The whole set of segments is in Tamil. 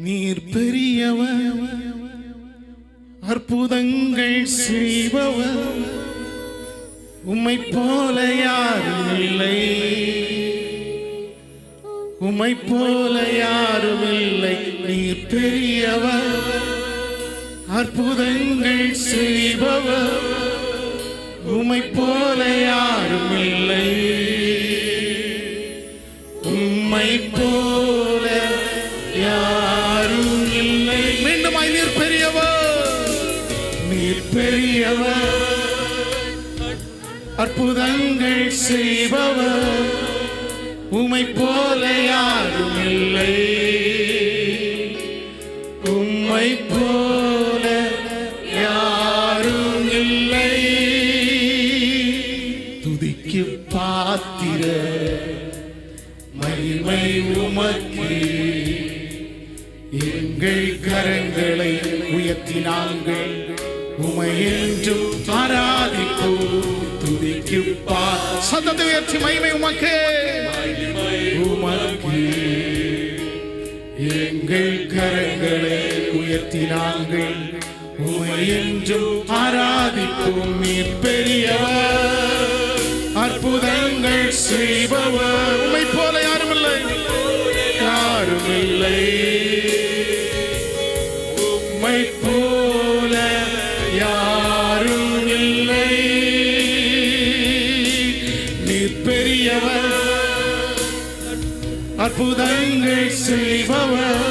நீர் பெரியவர் அற்புதங்கள் செய்பவர். உம்மை போல யாரும் இல்லை. உம்மை போல யாரும் இல்லை. நீர் பெரியவர் அற்புதங்கள் செய்பவர். உம்மை போல யாரும் இல்லை. உம்மை போல நீர் பெரியவர் அற்புதங்கள் செய்பவர் உமை போல யாரும் இல்லை. உம்மை போல யாரும் இல்லை. துதிக்கு பாத்திர மகிமை உமக்கு. எங்கள் கரங்களை உயர்த்தினாங்கள் உமையென்றும் ஆராதிப்போ துதிக்குப்பா சத்தத்தை உயர்த்தி மகிமை உமக்கு. உமக்கு. எங்கள் கரங்களை உயர்த்தி நாங்கள் உமையென்றும் ஆராதிப்போம். நீர் பெரியவர். அற்புதங்கள் செய்பவர். அற்புதங்கள் செய்பவர்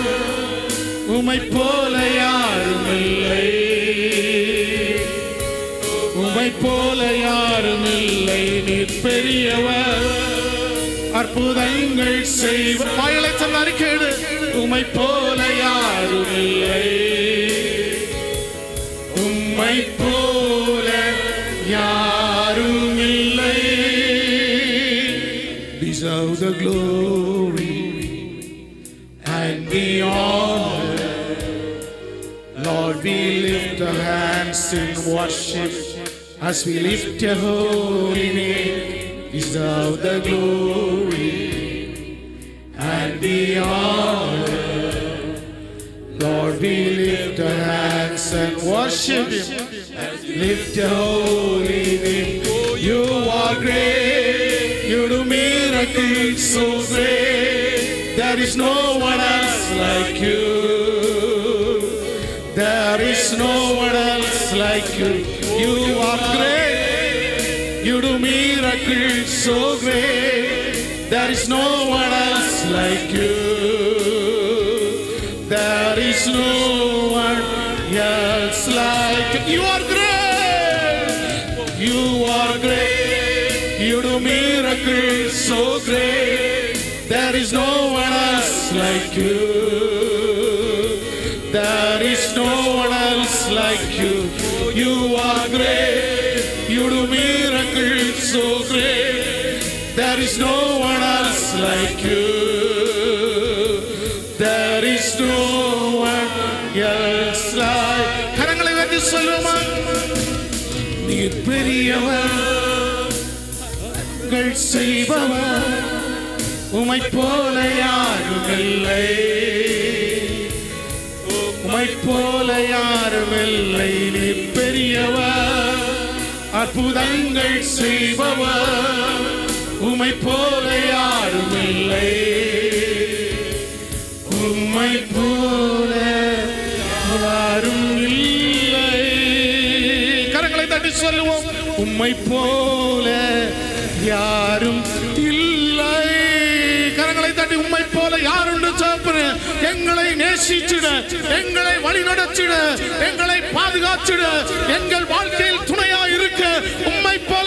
உமை போல யாரும் இல்லை. உமை போல யாரும் இல்லை நீர் பெரியவர். அற்புதங்கள் செய்வ வாயலை சொன்ன உமை போல யாரும் இல்லை. உம்மை போல யாரும் இல்லை. Deserve the glory Lord, we lift our hands in worship as we lift your holy name. Deserve the glory and the honor. Lord, we lift our hands and worship Him. Lift your holy name. You are great. You do miracles so great. There is no one else like you. There is no one else like you. You are great. You do miracles so great. There is no one else like you. There is no one else like you. You are great. You are great. You do miracles so great. There is no one else like you. There is no one else like you. You are great. You do miracles so great. There is no one else like you. There is no one else like கரங்களை வெற்றி சொல்லுமா நீர் பெரியவர் உங்கள் செய்பவர் உமை போல யாரும் இல்லை உமை போல யாரும் இல்லை நீ பெரியவர் அற்புதங்கள் செய்பவர். உமை போல யாரும் இல்லை உம்மை போல யாரும் இல்லை கரங்களை தட்டி சொல்லுவோம். உம்மை போல யாரும் இல்லை எங்களை நேசிச்சிட எங்களை வழிநடத்திட எங்களை பாதுகாத்திட எங்கள் வாழ்க்கையில் துணையா இருக்க உம்மை போ